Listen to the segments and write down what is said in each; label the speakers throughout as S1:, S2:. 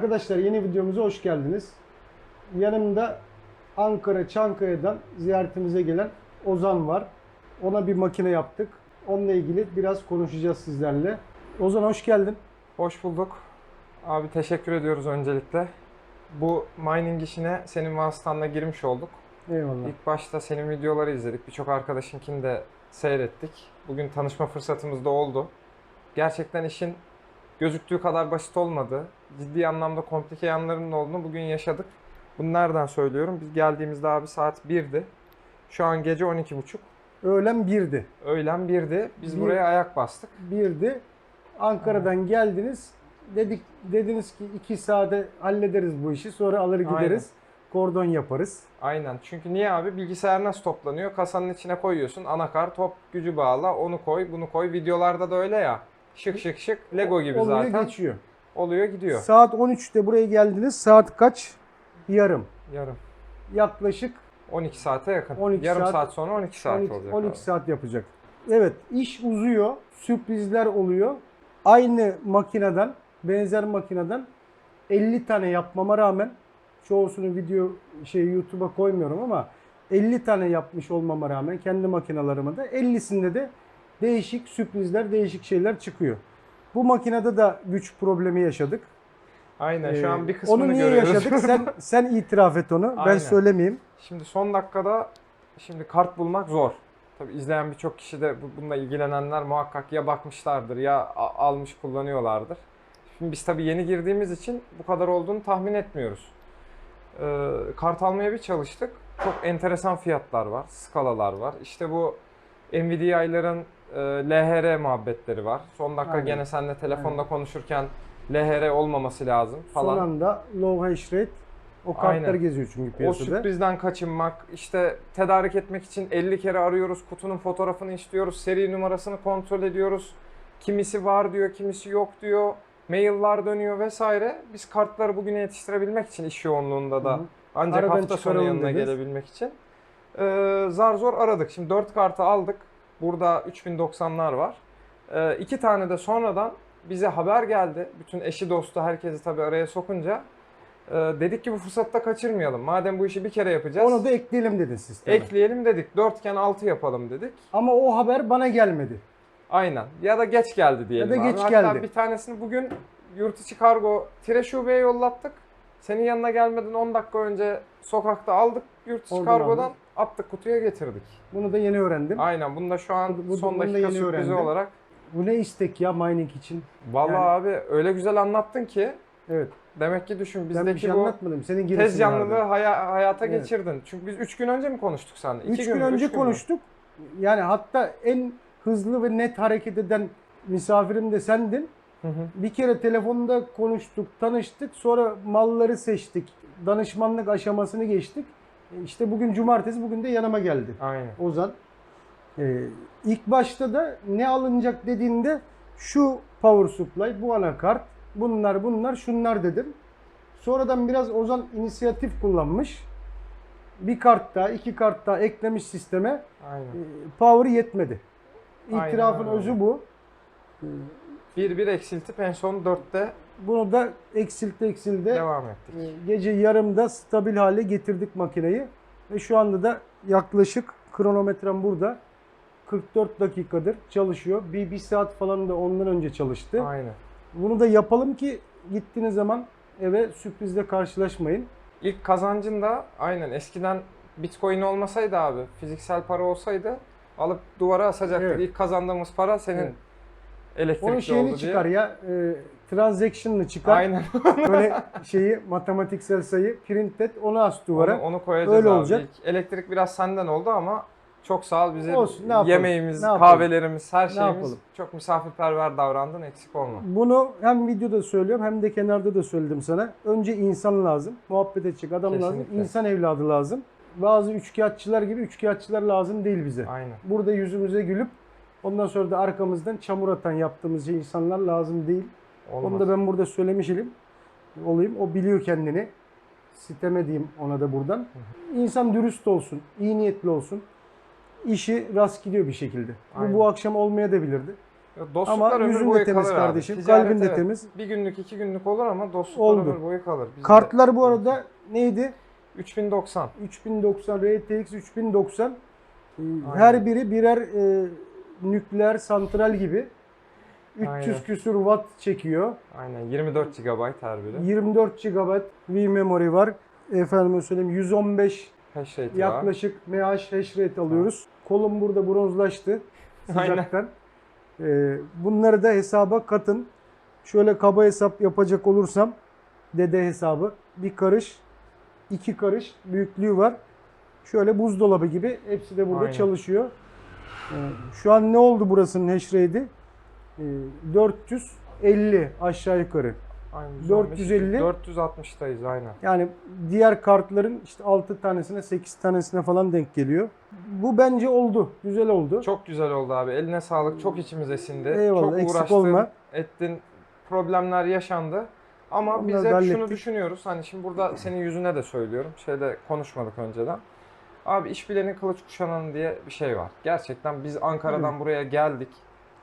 S1: Arkadaşlar yeni videomuza hoş geldiniz. Yanımda Ankara Çankaya'dan ziyaretimize gelen Ozan var. Ona bir makine yaptık. Onunla ilgili biraz konuşacağız sizlerle. Ozan hoş geldin.
S2: Hoş bulduk. Abi teşekkür ediyoruz öncelikle. Bu mining işine senin vasıtanla girmiş olduk.
S1: Eyvallah.
S2: İlk başta senin videoları izledik. Birçok arkadaşınkini de seyrettik. Bugün tanışma fırsatımız da oldu. Gerçekten işin gözüktüğü kadar basit olmadı. Ciddi anlamda komplike yanlarının olduğunu bugün yaşadık. Bunu nereden söylüyorum? Biz geldiğimizde abi saat 1'di. Şu an gece 12.30.
S1: Öğlen 1'di.
S2: Öğlen 1'di. Biz
S1: Bir-
S2: buraya ayak bastık.
S1: 1'di. Ankara'dan geldiniz. Dedik dediniz ki 2 saate hallederiz bu işi. Sonra alır gideriz. Kordon yaparız.
S2: Aynen. Çünkü niye abi? Bilgisayar nasıl toplanıyor? Kasanın içine koyuyorsun. Anakart, top gücü bağla. Onu koy, bunu koy. Videolarda da öyle ya. Şık şık şık. Lego gibi
S1: Oluyor
S2: zaten.
S1: geçiyor.
S2: Oluyor gidiyor.
S1: Saat 13'te buraya geldiniz. Saat kaç? Yarım.
S2: Yarım.
S1: Yaklaşık
S2: 12 saate yakın.
S1: 12
S2: Yarım
S1: saat-
S2: saat, sonra 12 saat
S1: 12,
S2: olacak
S1: 12
S2: abi.
S1: saat yapacak. Evet iş uzuyor. Sürprizler oluyor. Aynı makineden, benzer makineden 50 tane yapmama rağmen çoğusunu video şey YouTube'a koymuyorum ama 50 tane yapmış olmama rağmen kendi makinalarıma da 50'sinde de değişik sürprizler, değişik şeyler çıkıyor. Bu makinede de güç problemi yaşadık.
S2: Aynen.
S1: Ee,
S2: Şu an bir kısmını
S1: Onu niye
S2: görüyoruz.
S1: yaşadık? Sen sen itiraf et onu. Ben
S2: Aynen.
S1: söylemeyeyim.
S2: Şimdi son dakikada şimdi kart bulmak zor. Tabii izleyen birçok kişi de bu- bununla ilgilenenler muhakkak ya bakmışlardır ya a- almış kullanıyorlardır. Şimdi biz tabii yeni girdiğimiz için bu kadar olduğunu tahmin etmiyoruz. Ee, kart almaya bir çalıştık. Çok enteresan fiyatlar var, skalalar var. İşte bu Nvidia'ların e, LHR muhabbetleri var. Son dakika
S1: Aynen.
S2: gene seninle telefonda konuşurken LHR olmaması lazım falan.
S1: Son anda low hash rate o kartlar
S2: Aynen.
S1: geziyor çünkü
S2: O
S1: piyasada.
S2: sürprizden kaçınmak, işte tedarik etmek için 50 kere arıyoruz, kutunun fotoğrafını istiyoruz, seri numarasını kontrol ediyoruz. Kimisi var diyor, kimisi yok diyor. Mailler dönüyor vesaire. Biz kartları bugüne yetiştirebilmek için iş yoğunluğunda da
S1: Hı hı.
S2: ancak
S1: Aradan
S2: hafta sonu yanına
S1: dediniz.
S2: gelebilmek için. Ee, zar zor aradık. Şimdi 4 kartı aldık. Burada 3090'lar var. Ee, iki tane de sonradan bize haber geldi. Bütün eşi dostu herkesi tabii araya sokunca. Ee, dedik ki bu fırsatı da kaçırmayalım. Madem bu işi bir kere yapacağız.
S1: Onu da ekleyelim dedin sisteme.
S2: ekleyelim dedik. Dörtgen 6 yapalım dedik.
S1: Ama o haber bana gelmedi.
S2: Aynen. Ya da geç geldi diyelim.
S1: Ya da
S2: abi.
S1: geç
S2: Hatta
S1: geldi.
S2: bir tanesini bugün yurt içi kargo tire şubeye yollattık. Senin yanına gelmeden 10 dakika önce sokakta aldık yurt içi
S1: Oradan
S2: kargodan. Attık kutuya getirdik.
S1: Bunu da yeni öğrendim.
S2: Aynen. Bunu da şu an
S1: Bu- bu-
S2: son
S1: bunu da
S2: dakika
S1: yeni
S2: sürprizi
S1: öğrendim.
S2: olarak.
S1: Bu ne istek ya mining için?
S2: Vallahi
S1: Yani-
S2: abi öyle güzel anlattın ki
S1: Evet.
S2: demek ki düşün
S1: ben bir
S2: bizdeki
S1: şey
S2: bu
S1: anlatmadım. Senin
S2: tez
S1: vardı.
S2: haya- hayata
S1: Evet.
S2: geçirdin. Çünkü biz 3 gün önce mi konuştuk seninle?
S1: 3
S2: İki
S1: gün
S2: mü?
S1: önce
S2: Üç gün mü?
S1: konuştuk. Yani hatta en hızlı ve net hareket eden misafirim de sendin.
S2: Hı hı.
S1: Bir kere telefonda konuştuk, tanıştık. Sonra malları seçtik. Danışmanlık aşamasını geçtik. E İşte bugün cumartesi, bugün de yanıma geldi.
S2: Aynen.
S1: Ozan. Ee, ilk başta da ne alınacak dediğinde şu power supply, bu anakart, bunlar bunlar, şunlar dedim. Sonradan biraz Ozan inisiyatif kullanmış. Bir kart daha, iki kart daha eklemiş sisteme.
S2: Aynen.
S1: Ee, Power yetmedi.
S2: Aynen
S1: İtirafın
S2: öyle.
S1: özü bu.
S2: Bir bir eksiltip en son 4'te
S1: Bunu da eksilti eksildi.
S2: devam ettik.
S1: Ee, Gece yarımda stabil hale getirdik makineyi. Ve şu anda da yaklaşık kronometrem burada. 44 dakikadır çalışıyor. Bir, bir saat falan da ondan önce çalıştı.
S2: Aynen.
S1: Bunu da yapalım ki gittiğiniz zaman eve sürprizle karşılaşmayın.
S2: İlk kazancın da aynen eskiden Bitcoin olmasaydı abi fiziksel para olsaydı alıp duvara asacaktık.
S1: Evet.
S2: İlk kazandığımız para senin
S1: Evet.
S2: elektrikli
S1: Onun şeyini
S2: oldu
S1: çıkar ya. E, transaction'ını çıkar.
S2: Aynen.
S1: Böyle şeyi matematiksel sayı print et onu as duvara.
S2: Onu, onu koyacağız
S1: Öyle
S2: abi.
S1: olacak.
S2: Elektrik biraz senden oldu ama çok sağ ol bize
S1: Olsun, ne yapalım?
S2: yemeğimiz,
S1: Ne yapalım?
S2: kahvelerimiz, her
S1: Ne
S2: şeyimiz
S1: yapalım?
S2: çok misafirperver davrandın eksik olma.
S1: Bunu hem videoda söylüyorum hem de kenarda da söyledim sana. Önce insan lazım. Muhabbet edecek adam lazım.
S2: Kesinlikle.
S1: İnsan evladı lazım. Bazı üçkağıtçılar gibi üçkağıtçılar lazım değil bize.
S2: Aynen.
S1: Burada yüzümüze gülüp ondan sonra da arkamızdan çamur atan yaptığımız insanlar lazım değil.
S2: Olmaz.
S1: Onu da ben burada söylemiş ilim. Olayım. O biliyor kendini. Siteme diyeyim ona da buradan. İnsan dürüst olsun, iyi niyetli olsun. İşi rast gidiyor bir şekilde. Bu,
S2: Aynen.
S1: bu akşam olmaya da bilirdi.
S2: Dostluklar
S1: Ama
S2: ömür
S1: yüzün de
S2: boyu
S1: temiz
S2: kalır
S1: kardeşim,
S2: abi. Ticaret,
S1: kalbin de
S2: evet,
S1: temiz.
S2: Bir günlük iki günlük olur ama dostluklar
S1: Oldu.
S2: ömür boyu kalır. Biz de-
S1: Kartlar bu arada neydi?
S2: 3090.
S1: 3090 RTX 3090 Ee,
S2: Aynen.
S1: her biri birer e, nükleer santral gibi 300
S2: Aynen.
S1: küsur watt çekiyor.
S2: Aynen 24 GB her biri.
S1: 24 GB V-memory var. Efendime söyleyeyim 115
S2: Hash rate'i var.
S1: yaklaşık MH hash rate alıyoruz. Kolum burada bronzlaştı sıcaktan. Ee, bunları da hesaba katın. Şöyle kaba hesap yapacak olursam dede hesabı bir karış iki karış büyüklüğü var. Şöyle buzdolabı gibi hepsi de burada
S2: Aynen.
S1: çalışıyor. Ee, şu an ne oldu burasının hash rate'i? Ee, 450 aşağı yukarı.
S2: Aynen,
S1: 450.
S2: 460'tayız aynen.
S1: Yani diğer kartların işte 6 tanesine 8 tanesine falan denk geliyor. Bu bence oldu. Güzel oldu.
S2: Çok güzel oldu abi. Eline sağlık. Çok içimize sindi.
S1: Eyvallah,
S2: Çok
S1: eksik
S2: uğraştın,
S1: olma.
S2: ettin. Problemler yaşandı. Ama
S1: Onları
S2: biz hep şunu
S1: hallettik.
S2: düşünüyoruz. Hani şimdi burada senin yüzüne de söylüyorum. Şeyde konuşmadık önceden. Abi iş bilenin kılıç kuşananı diye bir şey var. Gerçekten biz Ankara'dan buraya geldik.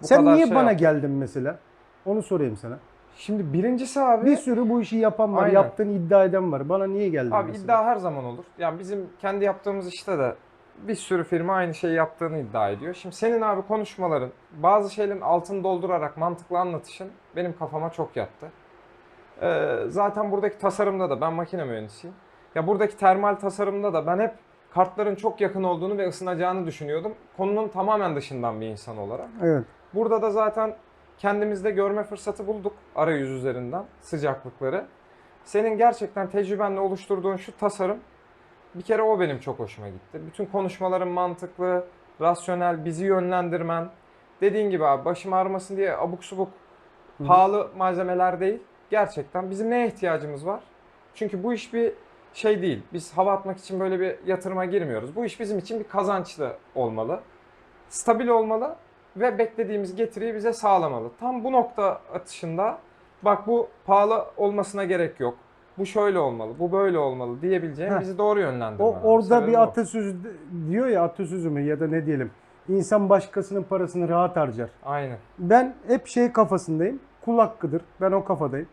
S2: Bu
S1: Sen
S2: kadar
S1: niye
S2: şey
S1: bana
S2: yaptık.
S1: geldin mesela? Onu sorayım sana.
S2: Şimdi birincisi abi
S1: Bir sürü bu işi yapan var,
S2: Aynen.
S1: yaptığını iddia eden var. Bana niye geldin
S2: Abi
S1: mesela?
S2: iddia her zaman olur. Yani bizim kendi yaptığımız işte de bir sürü firma aynı şeyi yaptığını iddia ediyor. Şimdi senin abi konuşmaların, bazı şeylerin altını doldurarak mantıklı anlatışın benim kafama çok yattı. Ee, zaten buradaki tasarımda da ben makine mühendisiyim. Ya buradaki termal tasarımda da ben hep kartların çok yakın olduğunu ve ısınacağını düşünüyordum. Konunun tamamen dışından bir insan olarak.
S1: Evet.
S2: Burada da zaten kendimizde görme fırsatı bulduk arayüz üzerinden sıcaklıkları. Senin gerçekten tecrübenle oluşturduğun şu tasarım bir kere o benim çok hoşuma gitti. Bütün konuşmaların mantıklı, rasyonel, bizi yönlendirmen. Dediğin gibi abi başım ağrımasın diye abuk subuk pahalı malzemeler değil. Gerçekten bizim neye ihtiyacımız var? Çünkü bu iş bir şey değil. Biz hava atmak için böyle bir yatırıma girmiyoruz. Bu iş bizim için bir kazançlı olmalı. Stabil olmalı ve beklediğimiz getiriyi bize sağlamalı. Tam bu nokta atışında bak bu pahalı olmasına gerek yok. Bu şöyle olmalı, bu böyle olmalı diyebileceğim
S1: Heh.
S2: bizi doğru yönlendirmen.
S1: O orada
S2: Sebebi
S1: bir atasözü diyor ya atasözü mü ya da ne diyelim. İnsan başkasının parasını rahat harcar.
S2: Aynen.
S1: Ben hep şey kafasındayım. Kul hakkıdır. Ben o kafadayım.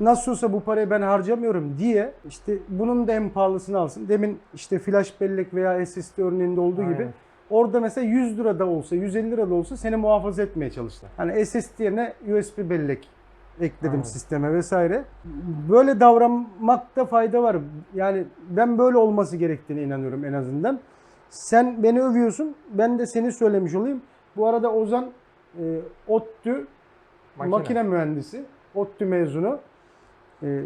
S1: Nasıl olsa bu parayı ben harcamıyorum diye işte bunun da en pahalısını alsın. Demin işte flash bellek veya SSD örneğinde olduğu gibi
S2: Aynen.
S1: Orada mesela 100 lira da olsa 150 lira da olsa seni muhafaza etmeye çalıştılar. Hani SSD yerine USB bellek ekledim
S2: Aynen.
S1: sisteme vesaire. Böyle davranmakta fayda var. Yani ben böyle olması gerektiğine inanıyorum en azından. Sen beni övüyorsun. Ben de seni söylemiş olayım. Bu arada Ozan e, ODTÜ
S2: Makine.
S1: makine mühendisi. ODTÜ mezunu. E,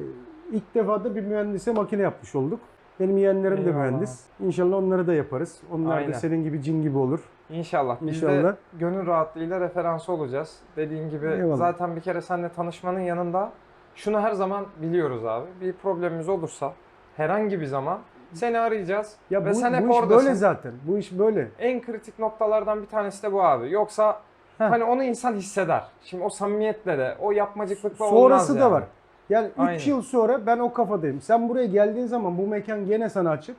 S1: ilk defa da bir mühendise makine yapmış olduk. Benim yeğenlerim de
S2: Eyvallah.
S1: mühendis. İnşallah onları da yaparız. Onlar
S2: Aynen.
S1: da senin gibi cin gibi olur.
S2: İnşallah. Biz de
S1: İnşallah.
S2: gönül rahatlığıyla referans olacağız. Dediğin gibi
S1: Eyvallah.
S2: zaten bir kere seninle tanışmanın yanında şunu her zaman biliyoruz abi. Bir problemimiz olursa herhangi bir zaman seni arayacağız
S1: Ya
S2: ve
S1: bu,
S2: sen hep
S1: bu iş
S2: oradasın.
S1: böyle zaten. Bu iş böyle.
S2: En kritik noktalardan bir tanesi de bu abi. Yoksa
S1: Heh.
S2: hani onu insan hisseder. Şimdi o samimiyetle de o yapmacıklıkla olmaz
S1: Sonrası da
S2: yani.
S1: var. Yani 3
S2: Aynen.
S1: yıl sonra ben o kafadayım. Sen buraya geldiğin zaman bu mekan gene sana açık.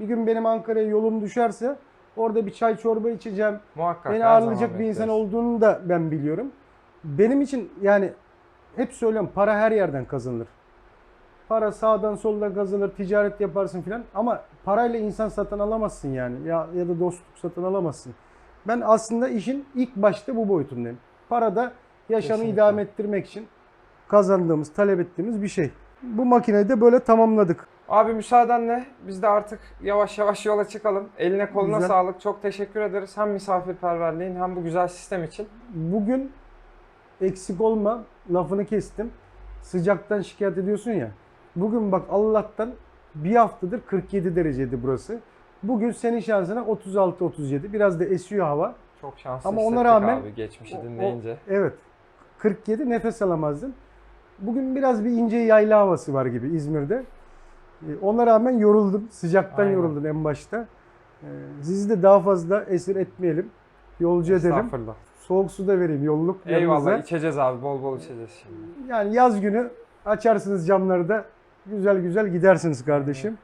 S1: Bir gün benim Ankara'ya yolum düşerse orada bir çay çorba içeceğim.
S2: Muhakkak.
S1: Beni
S2: her
S1: ağırlayacak
S2: zaman
S1: bir insan
S2: bekleriz.
S1: olduğunu da ben biliyorum. Benim için yani hep söylüyorum para her yerden kazanılır. Para sağdan soldan kazanılır, ticaret yaparsın filan ama parayla insan satın alamazsın yani ya ya da dostluk satın alamazsın. Ben aslında işin ilk başta bu boyutundayım. Para da yaşamı
S2: Kesinlikle.
S1: idame ettirmek için kazandığımız, talep ettiğimiz bir şey. Bu makineyi de böyle tamamladık.
S2: Abi müsaadenle biz de artık yavaş yavaş yola çıkalım. Eline koluna
S1: Güzel.
S2: sağlık. Çok teşekkür ederiz. Hem misafirperverliğin hem bu güzel sistem için.
S1: Bugün eksik olma lafını kestim. Sıcaktan şikayet ediyorsun ya. Bugün bak Allah'tan bir haftadır 47 dereceydi burası. Bugün senin şansına 36-37. Biraz da esiyor hava.
S2: Çok şanslı
S1: Ama ona rağmen-
S2: abi geçmişi
S1: O- o-
S2: dinleyince.
S1: evet. 47 nefes alamazdın. Bugün biraz bir ince yayla havası var gibi İzmir'de. Ee, Ona rağmen yoruldum. Sıcaktan
S2: Aynen.
S1: yoruldum en başta. Ee, Sizi de daha fazla esir etmeyelim. Yolcu edelim. Soğuk su da vereyim yolluk
S2: Eyvallah
S1: yanınıza.
S2: içeceğiz abi bol bol içeceğiz şimdi.
S1: Yani yaz günü açarsınız camları da güzel güzel gidersiniz kardeşim.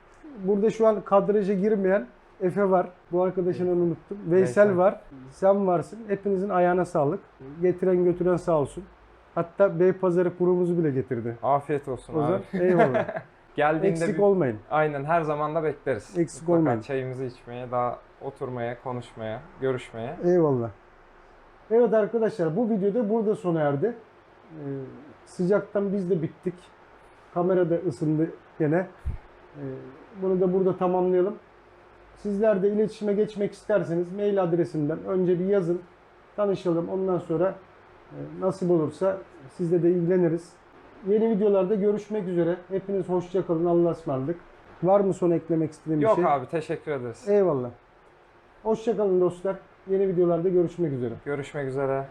S1: Burada şu an kadraja girmeyen Efe var. Bu arkadaşını unuttum. Veysel,
S2: Veysel.
S1: var. Sen varsın. Hepinizin ayağına sağlık. Getiren götüren sağ olsun. Hatta Beypazarı kurumuzu bile getirdi.
S2: Afiyet olsun
S1: O
S2: abi.
S1: zaman eyvallah.
S2: Geldiğinde
S1: Eksik
S2: bir-
S1: olmayın.
S2: aynen her zaman da bekleriz.
S1: Eksik
S2: Mutlaka
S1: olmayın.
S2: Çayımızı içmeye, daha oturmaya, konuşmaya, görüşmeye.
S1: Eyvallah. Evet arkadaşlar bu videoda burada sona erdi. Ee, sıcaktan biz de bittik. Kamera da ısındı gene. Ee, bunu da burada tamamlayalım. Sizler de iletişime geçmek isterseniz mail adresimden önce bir yazın. Tanışalım. Ondan sonra nasip olursa sizle de ilgileniriz. Yeni videolarda görüşmek üzere. Hepiniz hoşça kalın. Allah'a ısmarladık. Var mı son eklemek istediğim bir
S2: Yok
S1: şey?
S2: abi teşekkür ederiz.
S1: Eyvallah. Hoşça kalın dostlar. Yeni videolarda görüşmek üzere.
S2: Görüşmek üzere.